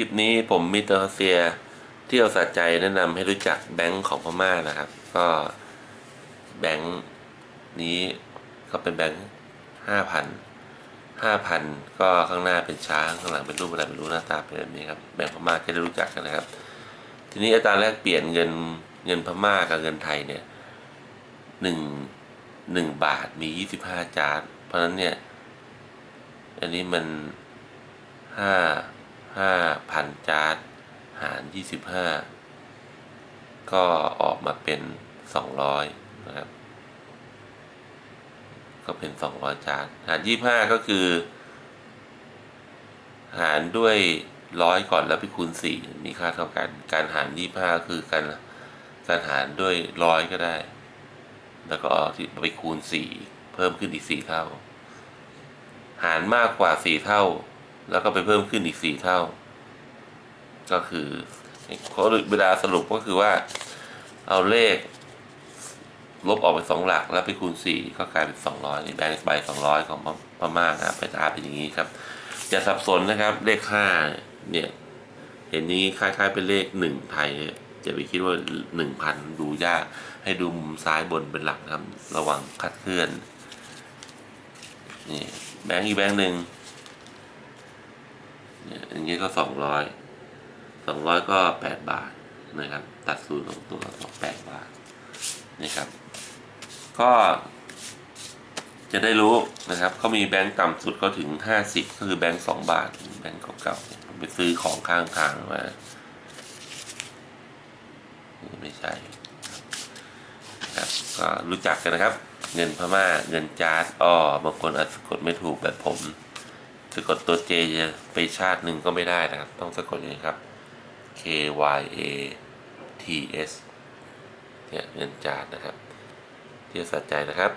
คลิปนี้ผมมิเตอร์เซียเที่ยวสะใจแนะนำให้รู้จักแบงก์ของพม่านะครับ ก็แบงก์นี้ก็เป็นแบงก์ห้าพันห้าพันก็ข้างหน้าเป็นช้างข้างหลังเป็นรูปอะไรไม่รู้หน้าตาเป็นแบบนี้ครับแบงก์พม่าจะได้รู้จักกันนะครับ ทีนี้อัตราแลกเปลี่ยนเงินเงินพม่ากับเงินไทยเนี่ยหนึ่งหนึ่งบาทมียี่สิบห้าจาร์ดเพราะนั้นเนี่ย อันนี้มันห้าห้า พันจาร์ดหารยี่สิบห้าก็ออกมาเป็นสองร้อยนะครับ ก็เป็นสองร้อยจาร์ดหารยี่ห้าก็คือ หารด้วยร้อยก่อนแล้วไปคูณสี่มีค่าเท่ากัน การหารยี่ห้าคือการการหารด้วยร้อยก็ได้ แล้วก็ไปคูณสี่เพิ่มขึ้นอีกสี่เท่า หารมากกว่าสี่เท่า แล้วก็ไปเพิ่มขึ้นอีกสี่เท่า ก็คือเขาเวลาสรุปก็คือว่า เอาเลข ลบออกไปสองหลัก แล้วไปคูณสี่ก็กลายเป็นสองร้อยแบงค์ใบสองร้อยของพม่านะครับเป็นอาเป็นอย่างนี้ครับ อย่าสับสนนะครับ เลขห้าเนี่ย เห็นนี้คล้ายๆเป็นเลขหนึ่งไทยอย่าไปคิดว่าหนึ่งพันดูยาก ให้ดูมุมซ้ายบนเป็นหลักครับ ระวังคัดเคลื่อนนี่แบงค์อีกแบงค์หนึ่งเนี่ยอย่างนี้ก็สองร้อย สองร้อยก็แปดบาทนะครับ ตัดศูนย์ของตัวสองแปดบาทนี่ครับ ก็จะได้รู้นะครับเขามีแบงค์ต่ำสุดก็ถึงห้าสิบก็คือแบงค์สองบาท แบงค์เก่าๆไปซื้อของข้างทางมาไม่ใช่ครับก็รู้จักกันนะครับ เงินพม่าเงินจาร์ดอ้อบางคนอาจสะกดไม่ถูกแบบผมสะกดตัวเจจะไปชาติหนึ่งก็ไม่ได้นะครับ ต้องสะกดอย่างนี้ครับ K Y A T S เนี่ยเงินจานนะครับ เที่ยวสัใจนะครับ